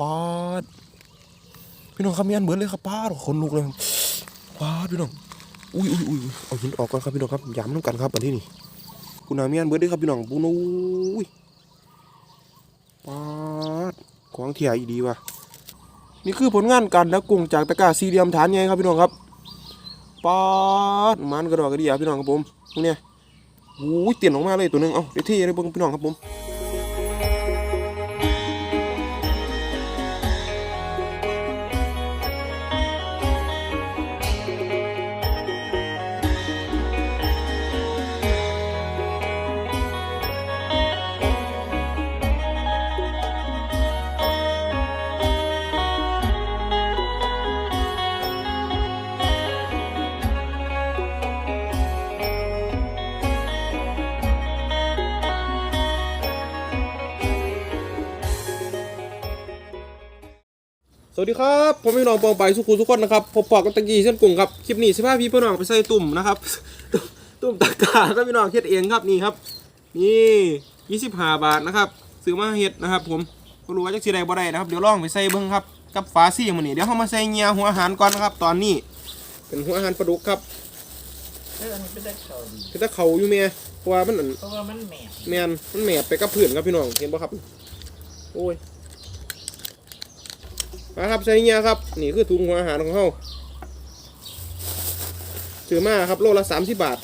ปาดพี่น้องครับมีอันเบิดเลยครับปาดคนลุกเลยปาดพี่น้องอุ้ยอุ้ยอุ้ยเอาหินออกก่อนครับพี่น้องครับย้ำน้ำกันครับอันที่นี่คุณนามีอันเบิดด้วยครับพี่น้องปูนุ้ยปาดของเทียอีดีว่ะนี่คือผลงานการแล้วกุ้งจากตะกร้าสี่เหลี่ยมฐานใหญ่ครับพี่น้องครับปาดมันกระดอกกระเดียพี่น้องครับผมพวกเนี้ยอุ้ยเตียนออกมาเลยตัวหนึงเอ้าเดี๋ยวที่ได้เบิ่งพี่น้องครับผม สวัสดีครับผมพี่น้องปองไปสุขุมทุกคนนะครับพบปอกกับตะกี้เส้นกุ้งครับคลิปนี้สิพาพี่พี่น้องไปใส่ตุ่มนะครับ ตุ่มตะกร้าครับพี่น้องเฮ็ดเองครับนี่ครับ นี่25บาทนะครับซื้อมาเฮ็ดนะครับ ผมก็รู้ว่าจักสิได้บ่ได้นะครับเดี๋ยวลองไปใส่เบิ่งครับกับฝาซี่มื้อนี้เดี๋ยวเฮามาใส่เงียหัวอาหารก่อนนะครับ ตอนนี้ เป็นหัวอาหารปลาดุกครับเอออันนี้เป็นได้เขาดีคือถ้าเขาอยู่แม่เพราะว่ามันอันเพราะว่ามันแหมบแมนมันแหมบไปกับพื้นครับพี่น้องเห็นป่ะครับ โอ้ย มาครับใช้เงี้ยครับ นี่คือถุงหัวอาหารของเขาซื้อมาครับโลละสามสิบบาท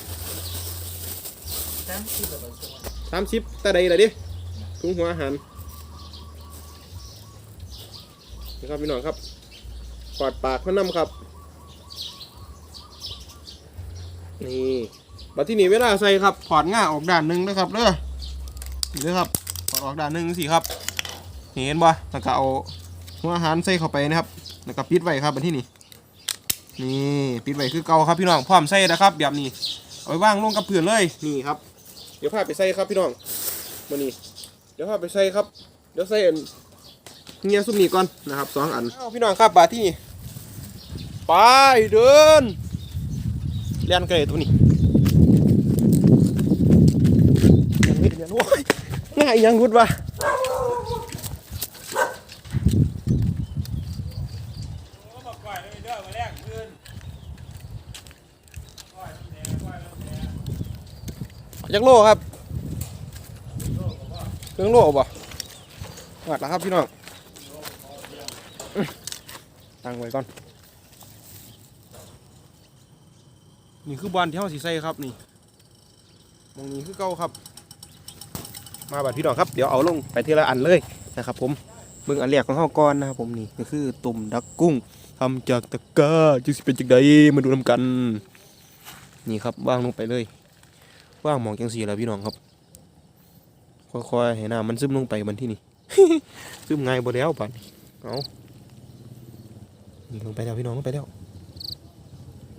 สามสิบต่ใดล่ะดิถุงหัวอาหารนี่ครับพี่น้องครับกอดปากเขานำครับ นี่บัดที่นี่เวลาใส่ครับถอดง่าออกด้านหนึ่งนะครับเด้อนี่เด้อครับถอดออกด้านหนึ่งสิครับนี่เห็นบ่แล้วก็เอา หัวอาหารใส่เข้าไปนะครับ แล้วก็ปิดไว้ครับบัดที่นี่นี่ปิดไว้คือเก่าครับพี่น้องพร้อมใส่นะครับ แบบนี้เอาไว้วางลงกับพื้นเลยนี่ครับ เดี๋ยวพาไปใส่ครับพี่น้องมานี่เดี๋ยวพาไปใส่ครับ เดี๋ยวใส่อันเงียซุ่มนี้ก่อนนะครับสองอันพี่น้องครับบาที่นี่ไปเดินเลียนไกลตัวนี้ยังไม่เรียนโอ้ยง่ายยังรุดวะ ยักโลครับเครื่องโลบ่หวัดแล้วครับพี่น้องตั้งไว้ก่อน นี่คือบอลที่เขาสีใส่ครับนี่มองนี้คือเก่าครับ มาบัดพี่น้องครับ เดี๋ยวเอาลงไปทีละอันเลยนะครับผมเบิ่งอันแรกของเขาก่อนนะครับผมนี่ก็คือตุ่มดักกุ้ง ทำจากตะกร้าจะสิเป็นจังใดมาดูนำกัน นี่ครับว่างลงไปเลยว่างหมองจังสีแล้วพี่น้องครับค่อยๆให้น้ำมันซึมลงไปมันที่นี่ ซึมง่ายบ่แล้วบัดนี้เอานี่ลงไปแล้วพี่น้องลงไปแล้ว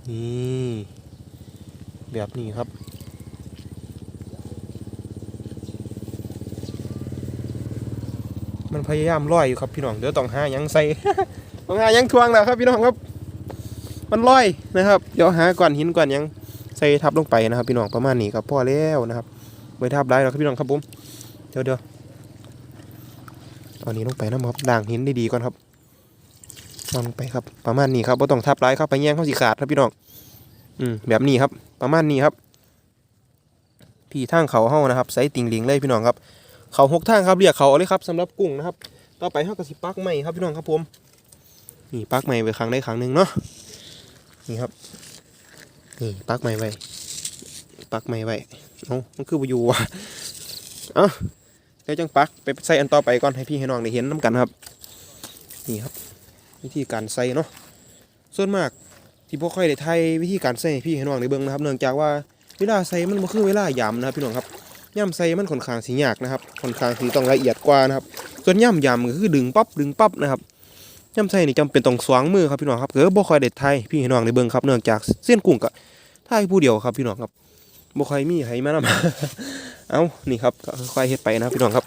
นี่แบบนี้ครับมันพยายามลอยอยู่ครับพี่น้องเดี๋ยวต้องหายังใส่ ต้องหาหยังทวงแล้วครับพี่น้องครับ มันลอยนะครับ เดี๋ยวหาก้อนหินก้อนยังใส่ทับลงไปนะครับ พี่น้องประมาณนี้ครับพอแล้วนะครับไว้ทับได้แล้วครับพี่น้องครับผมเดี๋ยวเดี๋ยวเอานี้ลงไปนะครับด่างหินดีๆก่อนครับวางลงไปครับ ประมาณนี้ครับไ่ต้องทับไร้ครับไปแย่งเข้าสีขาดครับพี่น้องอืมแบบนี้ครับ ประมาณนี้ครับ พี่ทางเขาเฮานะครับใส่ติ่งหลิงเลยพี่น้องครับ เขาหกทางครับเรียกเขาเอาเลยครับสำหรับกุ้งนะครับ ต่อไปเฮากระสิปักใหม่ครับพี่น้องครับผม นี่ปักใหม่ไว้ครั้งได้ครั้งหนึ่งเนาะนี่ครับนี่ปักใหม่ไว้ปักใหม่ไว้เอ้ามันคือบอยู่ว่ะเอ้าเดี๋ยวจังปักไปใส่อันต่อไปก่อนให้พี่ให้น้องได้เห็นน้กันครับ นี่ครับ วิธีการใส่เนาะส่วนมากที่พวกค่อยได้ไทยวิธีการใส่พี่ให้น้องได้เบิ่งนะครับ เนื่องจากว่าเวลาใส่มันบ่คือเวลายำนะครับพี่น้องครับย่ำใส่มันค่อนข้างสิยากนะครับค่อนข้างที่ต้องละเอียดกว่านะครับ ส่วนย่ำยำก็คือดึงปั๊บดึงปั๊บนะครับ ย่ำใส่นี่จำเป็นต้องสวางมือครับพี่น้องครับเกิดบ่ค่อยเด็ดไทยพี่น้องในเบิ่งครับเนื่องจากเส้นกุ้งกับไทยผู้เดียวครับพี่น้องครับบ่ค่อยมีใครมานำเอานี่ครับก็ค่อยๆเฮ็ดไปนะพี่น้องครับ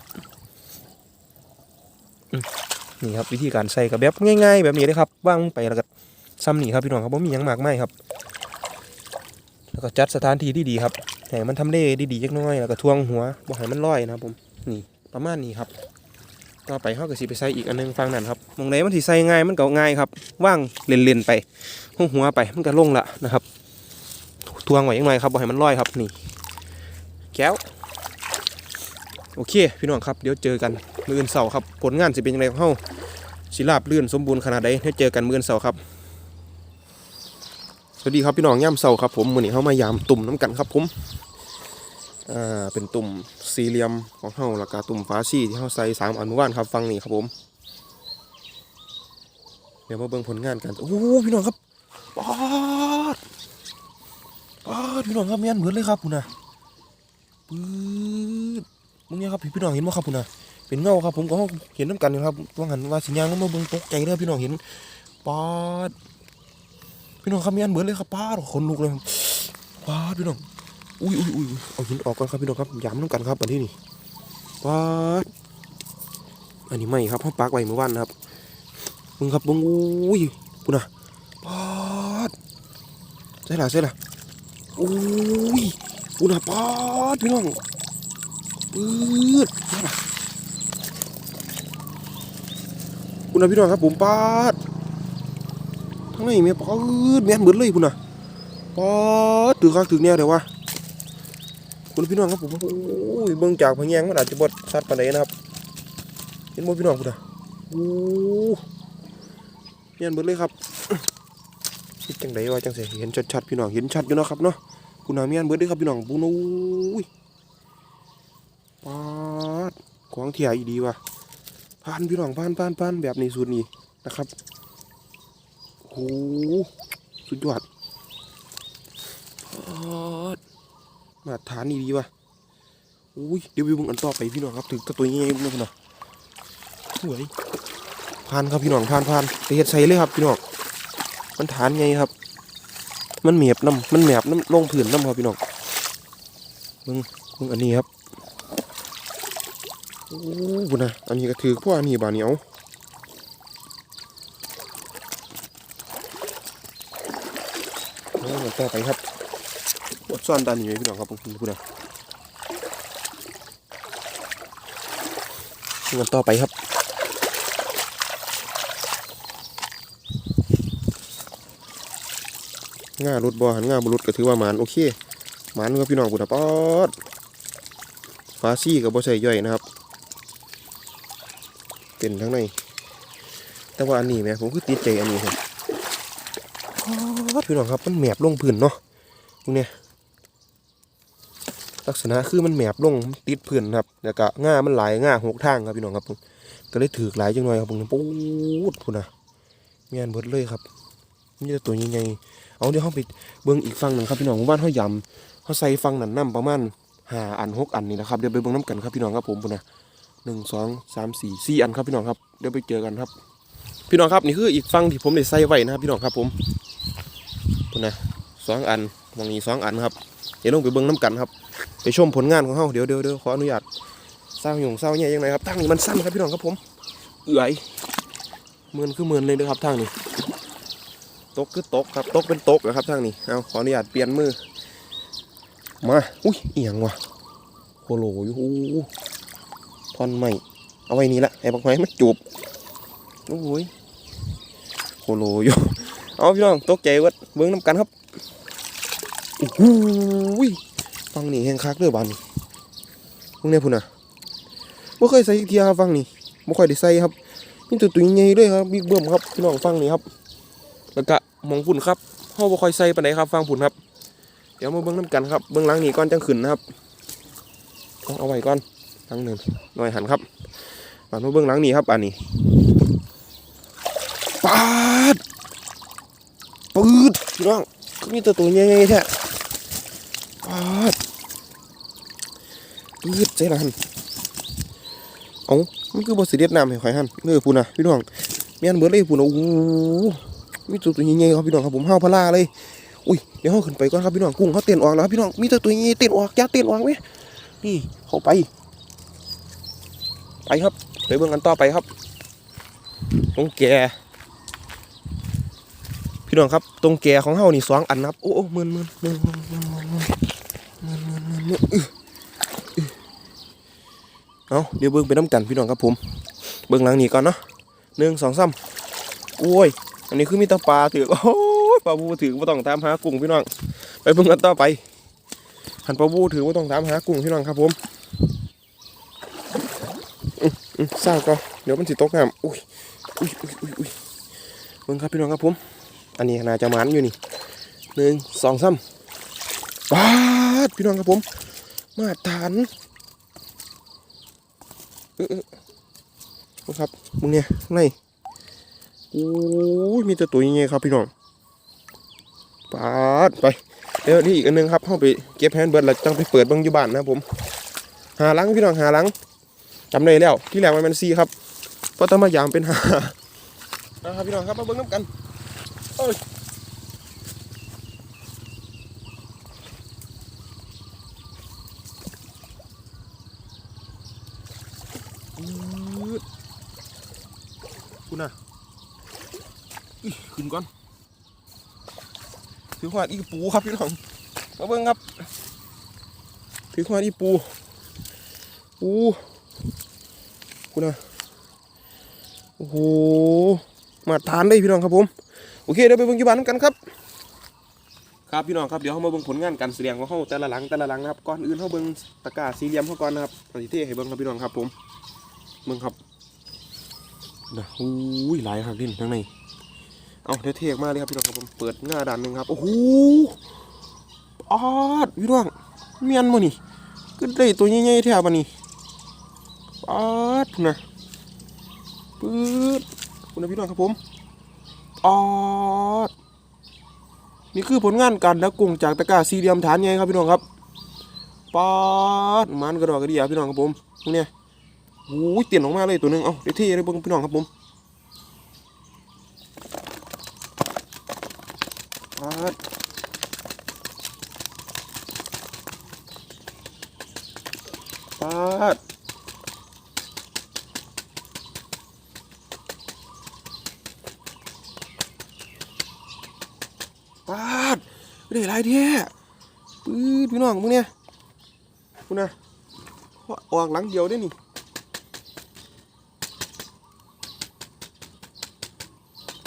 นี่ครับวิธีการใส่กับแบบง่าย ๆ แบบนี้เลยครับวางลงไปแล้วก็ซ้ำนี่ครับพี่น้องครับบ่มียังมากมายครับ แล้วก็จัดสถานที่ดีๆครับให้มันทำเลดีๆจักน้อยแล้วก็ทวงหัวบ่ให้มันลอยนะครับผมนี่ประมาณนี้ครับ ต่อไปเขาก็สิไปใส่อีกอันหนึงฟังนั่นครับมองไหนมันสิใส่ง่ายมันก็ง่ายครับว่างเล่นๆไปหัวหัวไปมันก็ลงละนะครับทวงไว้ยังไงครับบ่ให้มันลอยครับนี่แก้วโอเค พี่น้องครับเดี๋ยวเจอกันมืออื่นเสาครับผลงานสิเป็นยังไงของเฮาสิราบลื่นสมบูรณ์ขนาดใดเดี๋ยวเจอกันมืออื่นเสาครับสวัสดีครับพี่น้องย่ำเสาครับผมมือนี้เฮามายามตุ่มน้ำกันครับผม อ่าเป็นตุ่มสี่เหลี่ยมของเฮาแล้วก็ตุ่มฟ้าซี่ที่เฮาใส่สามอันเมื่อวานครับฟังนี่ครับผม เดี๋ยวมาเบิ่งผลงานกันโอ้พี่น้องครับป๊าดป๊าดพี่น้องครับแม่นเหมือนเลยครับคุณนะปื๊ดมึงเนี่ยครับพี่น้องเห็นไหมครับคุณนะเป็นเงาครับผมก็เห็นน้ำกันอยู่ครับว่าหันว่าสัญญาณก็มาเบิ่งตกใจเลยพี่น้องเห็นป๊าดพี่น้องครับมีอันเบิร์ดเลยครับป้าดคนลุกเลยป้าดพี่น้อง อุ้ยอุ้ยอุ้ยเอาหินออกก่อนครับพี่น้องครับย้ำน้ำกันครับอันที่นี่ป้าดอันนี้ไม่ครับเขาปักไว้เมื่อวานนะครับมึงครับมึงอุ้ยปุ่นนะป้าดใช่ละใช่ละอุ้ยปุ่นนะป้าดพี่น้องปื๊ดใช่ละปุ่นนะพี่น้องครับผมป้าดทั้งในแม่ปอดแม่นเบิดเลยพุ่นน่ะปอดถือคักถือแนวเดี๋ยววะ คุณพี่น้องครับผมโอ้ยเบิ่งจากพะแยงมันอาจจะบดสัตว์ปานใดนะครับเห็นบ่พี่น้องพุ่นน่ะโอ้แม่นเบิดเลยครับคิดจังไดว่าจังเสิเห็นชัดๆพี่น้องเห็นชัดอยู่นะครับเนาะคุณน่ะแม่นเบิดเลยครับพี่น้องปุ้นโอ้ยปอดของเที่ยอีดีว่ะผ่านพี่น้องผ่านผ่านผ่านแบบนี้สูตรนี้นะครับโอ้โหสุดยอดพอด มาฐานนี่ดีวะอุ้ยเดี๋ยววิวมึงอันต่อไปพี่น้องครับถึงตัวตัวใหญ่ๆมึงนะพี่น้องสวยผ่านครับพี่น้องผ่านผ่านไปเฮ็ดใส่เลยครับพี่น้องมันฐานไงครับ มันเมียบน้ำมันแหมบน้ำลงผื่นน้ำครับพี่น้องมึงมึงอันนี้ครับโอ้บุนะอันนี้ก็ถือพวกอันนี้บาดเหนียวเอาต่อไปครับ ดซ่อนตาหนีไว้พี่น้องครับผมพูดนะเงินต่อไปครับง่ารุดบอหันง่าบรุดก็ถือว่าหมานโอเคหมานครับพี่น้องบุญนะป๊อดฟ้าซี่กับบ่ใส่ย่อยนะครับ เป็นทั้งใน แต่ว่าอันนี้แหมผมคือติดใจอันนี้ครับป๊าดพี่น้องครับมันแหมบลงพื้นเนาะตรงเนี้ย ลักษณะคือมันแหมบลงติดพื้นครับแล้วก็ง่ามันหลายง่าหกทางครับพี่น้องครับผมก็เลยถือหลายจังหน่อยครับผมปูดพุ่นนะเมียนเบิดเลยครับนี่จะตัวใหญ่ๆเอาเดี๋ยวเขาไปเบิ่งอีกฝั่งหนึ่งครับพี่น้องหมู่บ้านเขายำเขาใส่ฝั่งนั้นน้ำประมาณห้าอันหกอันนี่นะครับเดี๋ยวไปเบิ่งน้ำกันครับพี่น้องครับผมพุ่นนะหนึ่งสองสามสี่สี่อันครับพี่น้องครับเดี๋ยวไปเจอกันครับ พี่น้องครับนี่คืออีกฝั่งที่ผมได้ใส่ไว้นะครับพี่น้องครับผมพุ่นนะสองอันมองนี้สองอันครับเดี๋ยวลงไปเบิ้องน้ำกันครับ ไปชมผลงานของเขาเดี๋ยวเดี๋ยวเดี๋ยวขออนุญาตเศร้าหยงเศร้าเนี่ยยังไงครับทางนี้มันสั้นครับพี่น้องครับผมเอื่อยเมือนคือเมือนเลยนะครับทางนี้ตกคือตกครับตกเป็นตกนะครับทางนี้เอาขออนุญาตเปลี่ยนมือมาอุ้ยเอียงว่ะโคโลอยู่อู้ท่อนใหม่เอาไว้นี่ละไอ้บักไม้มันจูบโอ้ยโคโลอยู่เอาพี่น้องตกใจวัดเบิ้งน้ำกันครับโอ้ย ฟังนี่แห้งคักเด้อบานนี่เบิ่งเนี่ยพุ่นน่ะบ่เคยใส่เทียครับฟังนี่บ่ค่อยได้ใส่ครับนี่ตัวตัวใหญ่เลยครับบิ๊กเบิ้มครับพี่น้องฟังนี่ครับแล้วก็มองพุ่นครับเฮาบ่ค่อยใส่ปานใดครับฟังพุ่นครับ เดี๋ยวมาเบิ่งน้ำกันครับเบิ่งหลังนี่ก่อนจังขึ้นนะครับเอาเอาไว้ก่อนหลังหนึ่งหน่อยหันครับมาเบิ่งหลังนี่ครับอันนี้ปาดปืดพี่น้องมีแต่ตัวใหญ่ๆแท้ปาด ปืดใจละหันเอามันคือบอสิเด็ดน้ำให้ข่อยหันเออพูนนะพี่น้องแม่นเบิดเลยพูนนะโอ้โหมีตัวตัวใหญ่ๆครับพี่น้องครับผมห้าวพลาเลย อุ้ยเดี๋ยวเขาขึ้นไปก่อนครับพี่น้องกุ้งเขาเต้นออกแล้วพี่น้องมีแต่ตัวใหญ่เต้นออกยาเต้นออกไหมนี่เขาไป ไปครับไปเบิ่งกันต่อไปครับตรงแกพี่น้องครับตรงแก่ของเฮานี่สองอันนับโอ้โอ้หมื่นหมื่นหมื่นหมื่นหมื่นหมื่นหมื่นหมื่นหมื่นหมื่นหมื่นอื้ออื้อ เอาเดี๋ยวเบิ่งไปน้ำกันพี่น้องครับผม เบิ่งหลังนี้ก่อนเนาะหนึ่งสองสามโอ้ย อันนี้คือมีตะปลาถือโอ้ยปลาบูถือว่าต้องตามหากุ้งพี่น้อง ไปเบิ่งกันต่อไปหันปลาบูถือว่าต้องตามหากุ้งพี่น้องครับผมอื้ออื้อเศร้าก็เดี๋ยวมันสิตกน้ำอุ้ยอุ้ยอุ้ยอุ้ยอุ้ยเบิ่งครับพี่น้องครับผม อันนี้น่าจะมันอยู่นี่หนึ่งสองสามบาดพี่น้องครับผม มาตรฐาน เออเออเบิ่งครับมึงเนี่ยข้างในโอ้ยมีแต่ตัวใหญ่ๆครับพี่น้องปาดไปเดี๋ยวนี่อีกอันหนึงครับเข้าไปเก็บแฮนเบิร์ดแล้วจังไปเปิดบิ่งยู่บ้านนะผม หาหลังพี่น้องหาหลังจำได้แล้ว ที่แรกมันเป็นซีครับเพราะต้องมายามเป็นหานะครับพี่น้องครับมาเบิ่งน้ำกันเอ้ย คุณน่ะอิขึ้นก่อนถือขวานอีปูครับพี่น้องมาเบิ่งครับ ถือขวานอีปูปูคุณน่ะโอ้โหมาทานได้พี่น้องครับผมโอเคเดี๋ยวไปเบิ่งยู่บ้านกันครับครับพี่น้องครับเดี๋ยวเรามาเบิ่งผลงานการแสดงของเขาแต่ละหลังแต่ละหลังนะครับก่อนอื่นเขาเบิ่งตะกร้าสี่เหลี่ยมเขาก่อนนะครับเอาสิเทให้เบิ่งครับพี่น้องครับผมเบิ่งครับ นะอุ้ยหลายครับดินทั้งในเอาเดี๋ยวเทออกมากเลยครับพี่น้องครับผมเปิดหน้าด้านหนึ่งครับ โอ้โหออดพี่น้องเมียนบ่นี่ก็ได้ตัวใหญ่ๆแท้บัดนี้ออดนะปื๊ดคุณนะพี่น้องครับผมออดนี่คือผลงานการดักกุ้งจากตะกร้าสี่เหลี่ยมฐานใหญ่ครับพี่น้องครับปาดมันกระดอกกระเดียพี่น้องครับผมเนี้ย โอ้ยเตียนออกมาเลยตัวหนึงเอาเที่เลยเบิ่งพี่น้องครับผมปาดปาดปาดได้หลายแท้ปื๊ดพี่น้องพวกเนี้ยคุณนะออกหลังเดียวได้นี่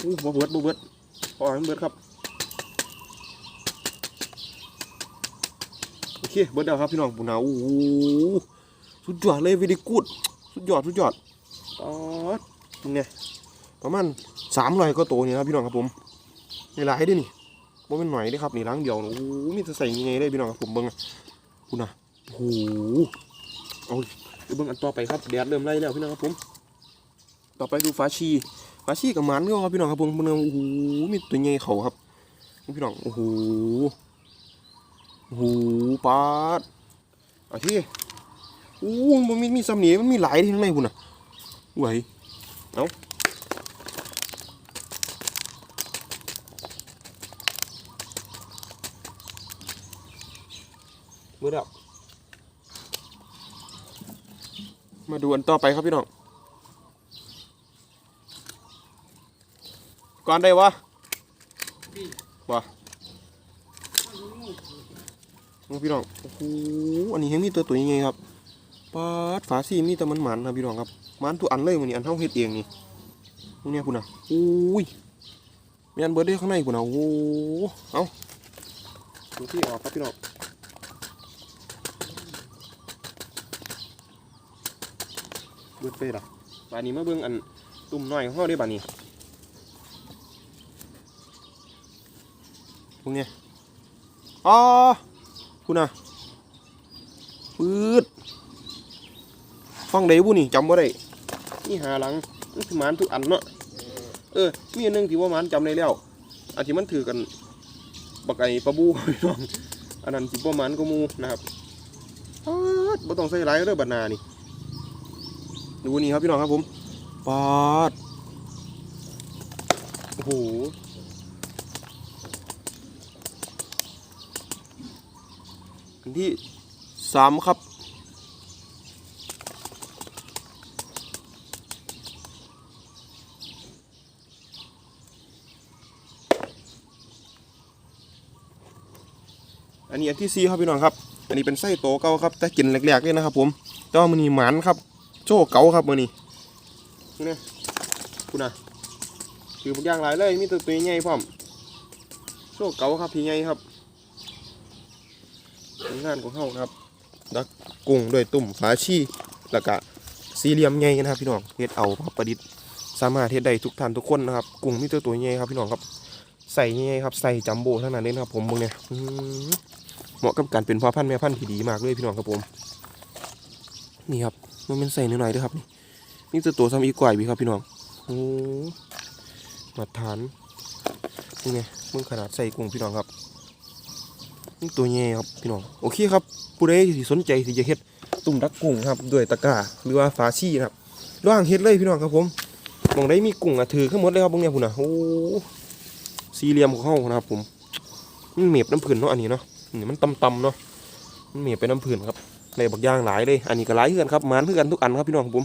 อู้บ่เบิดบ่เบิดพอให้เบิดครับโอเคเบิดแล้วครับพี่น้องปุ่นาโอ้สุดยอดเลยวิดีกูดสุดยอดสุดยอดอ๋อนี่ไงประมาณสามร้อยก็โตนี่ครับพี่น้องครับผมนี่หลายด้วยนี่บ่เป็นหน่อยเด้ครับนี่ล้างเดียวโอ้โหมีแต่ใส่ยังไงได้พี่น้องครับผมเบิ่งคุณน่ะโอ้โหเอาเบิ่งอันต่อไปครับแดดเริ่มไล่แล้วพี่น้องครับผมต่อไปดูฟ้าชี ปลาชีกับมันก็ครับพี่น้องครับผมมันโอ้โหมีตัวใหญ่เขาครับพี่น้องโอ้โหโอ้โหปลาดอาที่โอ้มันมีมีสำเนียมันมีหลายที่ข้างในคุณน่ะไหวเอาเมื่อดับมาดูอันต่อไปครับพี่น้อง ก่อนได้วะวะน้องพี่น้อง โอ้โห อันนี้ยังมีตัวตัวยังไงครับปาดฝาซีมีแต่มันหมันนะพี่น้องครับหมันทุกอันเลยมันนี่อันเท่าเฮ็ดเองนี่พวกเนี้ยคุณน่ะโอ้ยมีอันเบิร์ดได้ข้างในคุณน่ะโอ้โหเอาดูที่ออกครับพี่น้องเบิร์ดไปละบานนี้มาเบิ่งอันตุ่มน้อยของเขาได้บานนี้ พวกเนี้ยอ๋อคุณนะปืดฟังได้บุนี่จำบ่ได้นี่หาหลังมันคือมันทุกอันเนาะเออมีอันนึงที่ว่ามันจำได้แล้วอันที่มันถือกันบักไก่ปลาบูพี่น้องอันนั้นสิบ่หมันก็มูนะครับปาดบ่ต้องใส่หลายเด้อบัดหนานี่ดูนี่ครับพี่น้องครับผมปาดโอ้โห อัน ที่สามครับ อันนี้อันที่สี่ครับพี่น้องครับ อันนี้เป็นไส้โตเก่าครับ แต่กินแรกๆเลยนะครับ ผมแต่ว่ามันนี่หมันครับ โจ้เก่าครับมือนี้นี่คุณนะถือพวกย่างหลายเลยมีตัวตัวใหญ่พร้อมโซ่เก๋าครับพี่ใหญ่ครับ ผลงานของเขาครับ ดักกุ้งด้วยตุ่มฝาชีแล้วก็สี่เหลี่ยมใหญ่นะครับพี่น้องเฮ็ดเอาครับประดิษฐ์สามารถเฮ็ดได้ทุกท่านทุกคนนะครับ กุ้งมีตัวตัวใหญ่ครับพี่น้องครับใส่ใหญ่ครับใส่จัมโบ้ทั้งนั้นเลยนะครับ ผมมึงเนี่ยเหมาะกับการเป็นพ่อพันธุ์แม่พันธุ์ที่ดีมากเลยพี่น้องครับผม นี่ครับมันเป็นใส่หน่อยๆด้วยครับนี่นี่ตัวตัวซ้ำอีกกว่าอีกครับพี่น้องโอ้มาฐานนี่ไงมึงขนาดใส่กุ้งพี่น้องครับ นี่ตัวใหญ่ครับพี่น้องโอเคครับผู้ใดที่สนใจที่จะเฮ็ดตุ่มดักกุ้งครับด้วยตะกร้าหรือว่าฝาชีนะครับร่างเฮ็ดเลยพี่น้องครับผมมองได้มีกุ้งอะถือขึ้นหมดเลยครับพวกเนี้ยพุ่นน่ะโอ้สี่เหลี่ยมของเฮานะครับผมมันเมียบน้ำผื่นเนาะอันนี้เนาะนี่มันตำๆเนาะมันเมียบไปน้ำผื่นครับในบักย่างหลายเลยอันนี้ก็หลายเพื่อนครับมานเพื่อนทุกอันครับพี่น้องผม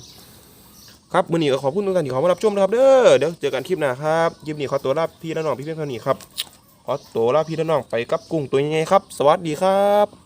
ครับมื้อนี้ก็ขอบคุณทุกท่านที่เข้ามารับชมนะครับเด้อเดี๋ยวเจอกันคลิปหน้าครับคลิปนี้ขอตัวลาพี่ละน้องพี่เพียงเท่านี้ครับ ขอตัวลาพี่น้องไปกับกุ้งตัวยังไงครับ สวัสดีครับ